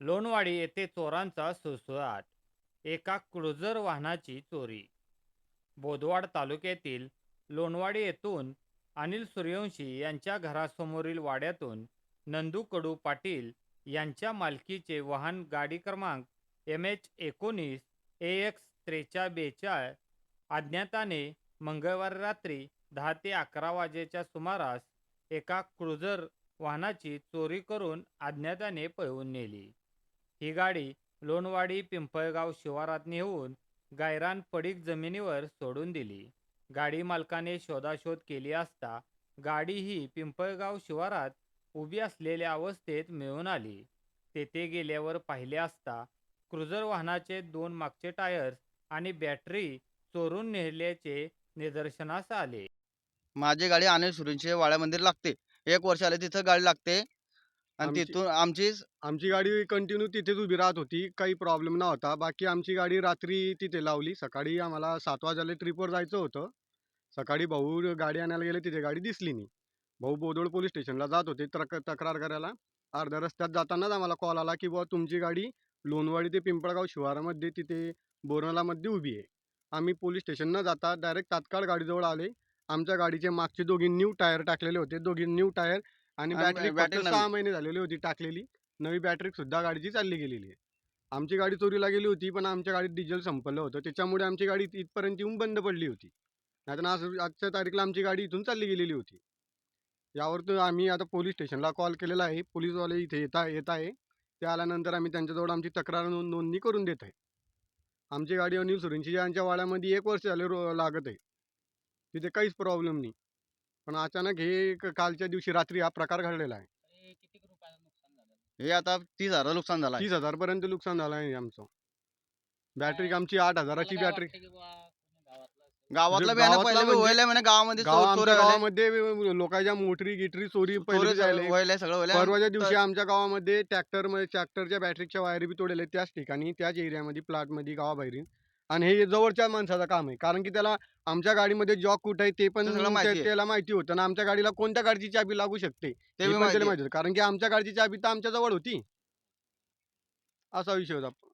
लोणवाडी येथे चोरांचा सुळसुळाट एका क्रुझर वाहनाची चोरी. बोदवाड तालुक्यातील लोणवाडी येथून अनिल सूर्यवंशी यांच्या घरासमोरील वाड्यातून नंदू कडू पाटील यांच्या मालकीचे वाहन गाडी क्रमांक एम एच एकोणीस ए एक्स त्रेचाळ बेचाळ अज्ञाताने मंगळवारी रात्री दहा ते अकरा वाजेच्या सुमारास एका क्रुझर वाहनाची चोरी करून अज्ञाताने पळवून नेली. ही गाडी लोणवाडी पिंपळगाव शिवारात नेऊन गायरान पडीक जमिनीवर सोडून दिली. गाडी मालकाने शोधाशोध केली असता गाडी ही पिंपळगाव शिवारात उभी असलेल्या अवस्थेत मिळून आली. तेथे गेल्यावर पाहिले असता क्रुझर वाहनाचे दोन मागचे टायर्स आणि बॅटरी चोरून नेल्याचे निदर्शनास आले. माझी गाडी अनिल सुरेंचे वाड्यामध्ये मंदिर लागते. एक वर्ष आले तिथं गाडी लागते. आणि आमची- तिथून आमची आमची गाडी कंटिन्यू तिथेच उभी राहत होती काही प्रॉब्लेम नव्हता. बाकी आमची गाडी रात्री तिथे लावली. सकाळी आम्हाला सात वाजले ट्रिपवर जायचं होतं. सकाळी भाऊ गाडी आणायला गेले तिथे गाडी दिसली नाही. भाऊ बोदोड पोलीस स्टेशनला जात होते तक तक्रार करायला. अर्ध्या रस्त्यात जातानाच आम्हाला कॉल आला की बुवा तुमची गाडी लोणवाडी ते पिंपळगाव शिवारामध्ये तिथे बोरनालामध्ये उभी आहे. आम्ही पोलीस स्टेशन न जाता डायरेक्ट तात्काळ गाडीजवळ आले. आमच्या गाडीचे मागचे दोघी न्यू टायर टाकलेले होते. दोघी न्यू टायर आणि आणि बॅटरी बॅटरी नवी. सहा महिने झालेली होती टाकलेली. नवी बॅटरी सुद्धा गाडीची चालली गेलेली आहे. आमची गाडी चोरीला गेली होती पण आमच्या गाडीत डिझेल संपलं होतं. त्याच्यामुळे आमची गाडी इथपर्यंत येऊन बंद पडली होती. नाहीतर आज आजच्या तारीखला आमची गाडी इथून चालली गेलेली होती. यावर तर आम्ही आता पोलीस स्टेशनला कॉल केलेला आहे. पोलीसवाले इथे येत आहे येत आहे. ते आल्यानंतर आम्ही त्यांच्याजवळ आमची तक्रार नोंद नोंदणी करून देत आहे. आमची गाडी अनिल सुरेंची यांच्या वाड्यामध्ये एक वर्ष झाले रो लागत आहे. तिथे काहीच प्रॉब्लेम नाही. पण अचानक हे क- कालच्या दिवशी रात्री हा प्रकार घडलेला आहे. हे आता तीस हजार नुकसान झालं आहे. तीस हजार पर्यंत नुकसान झालं आहे आमचं. बॅटरी आमची आठ हजाराची बॅटरी. गावातला जे बियाणं गावातला पहिले म्हणजे- व्हायला म्हणे गावामध्ये गाव चोर- चोऱ्या आमच्या व्हायल्या. गावामध्ये लोकांच्या मोटरी गिटरी चोरी पहिले झाले. सगळं. परवाच्या दिवशी आमच्या गावामध्ये ट्रॅक्टरमध्ये ट्रॅक्टरच्या बॅटरीच्या वायरी बी तोडले त्याच ठिकाणी त्याच एरियामध्ये प्लॉटमध्ये गावाबाहेरीन आणि हे जवळच्या माणसाचं काम आहे. कारण की त्याला आमच्या गाडीमध्ये जॉक कुठे आहे ते पण ते सगळं त्या- माहिती आहे. त्याला माहिती होतं आणि आमच्या गाडीला कोणत्या गाडीची चाबी लागू शकते? ते पण माहिती त्याला आहे. माहिती होतं. कारण की आमच्या गाडीची चाबी तर आमच्या जवळ होती. असा विषय होता.